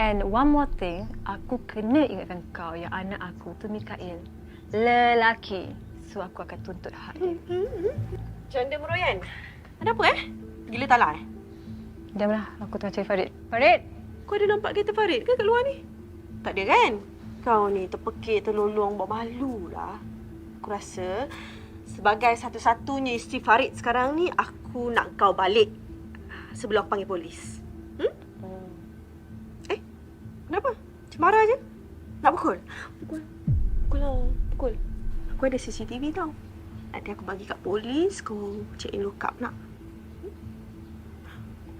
And one more thing, aku kena ingatkan kau yang anak aku tu Mikael. Lelaki. So aku akan tuntut hak dia. Janda meroyan. Ada apa eh? Gila talak eh? Diamlah, aku tengah cari Farid. Farid! Kau ada nampak kereta Farid ke kat luar ni? Tak ada kan? Kau ni terpekik, terlolong, buat malu lah. Aku rasa sebagai satu-satunya isteri Farid sekarang ni, aku nak kau balik sebelum aku panggil polis. Hmm? Eh? Kenapa? Cemara je? Nak pukul? Pukul. Pukul lah. Pukul. Aku ada CCTV tau. Nanti aku bagi kat polis, kau check in look up nak. Hmm?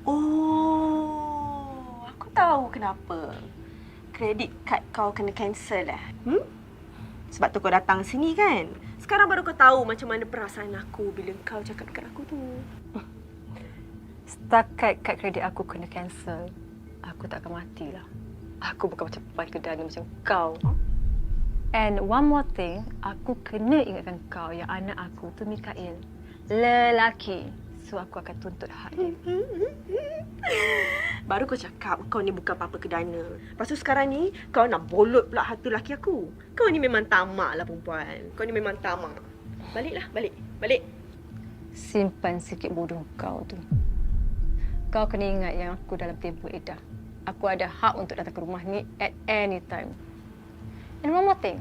Oh, aku tahu kenapa. Kredit kad kau kena cancel lah. Hmm? Sebab tu kau datang sini kan? Sekarang baru kau tahu macam mana perasaan aku bila kau cakap dekat aku tu. Setakat kad kredit aku kena cancel, aku tak akan matilah. Aku bukan macam perempuan kedana macam kau. And one more thing, aku kena ingatkan kau yang anak aku tu Mikael. Lelaki. So aku akan tuntut hak dia. Baru kau cakap kau ni bukan apa-apa kedana. Lepas tu sekarang ni kau nak bolot pula hati laki aku. Kau ni memang tamak lah perempuan. Kau ni memang tamak. Baliklah, balik. Balik. Simpan sikit bodoh kau tu. Kau kena ingat yang aku dalam tempoh edah. Aku ada hak untuk datang ke rumah ni at any time. And one more thing.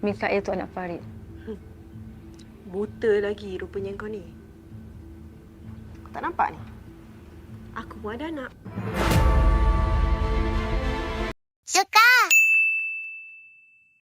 Mikael tu anak Farid. Buta lagi rupanya kau ni. Kau tak nampak ni? Aku pun ada anak. Suka!